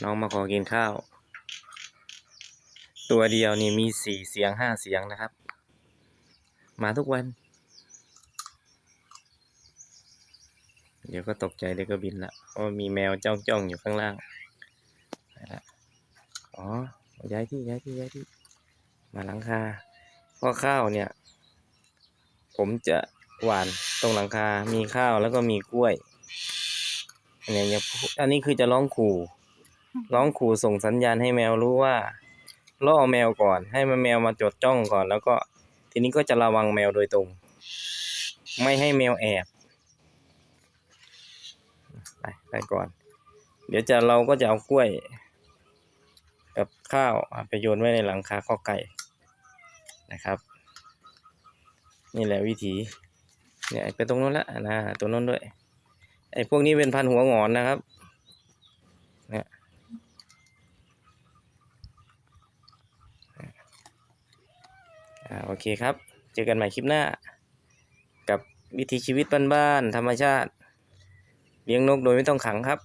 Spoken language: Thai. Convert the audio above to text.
น้องมาขอกินข้าว ตัวเดียวนี่มีสี่เสียงห้าเสียงนะครับ มาทุกวัน เดี๋ยวก็ตกใจเดี๋ยวก็บินละเพราะมีแมวจ้องจ้องอยู่ข้างล่างละอ๋อ ย้ายที่ย้ายที่ย้ายที่ มาหลังคาเพราะข้าวเนี่ย ผมจะหวานตรงหลังคา มีข้าวแล้วก็มีกล้วยอันนี้อันนี้คือจะร้องขู่ ร้องขู่ส่งสัญญาณให้แมวรู้ว่าล่อแมวก่อน ให้มันแมวมาจดจ้องก่อน แล้วก็ทีนี้ก็จะระวังแมวโดยตรง ไม่ให้แมวแอบไปไปก่อน เดี๋ยวจะเราก็จะเอากล้วย กับข้าวไปโยนไว้ในหลังคาข้อไก่นะครับ นี่แหละวิธีเนี่ยไปตรงนู้นละนะตรงนู้นด้วยไอ้พวกนี้เป็นพันหัวงอนนะครับเนี่ย อ่าโอเคครับ เจอกันใหม่คลิปหน้า กับวิถีชีวิตบ้านๆธรรมชาติ เลี้ยงนกโดยไม่ต้องขังครับ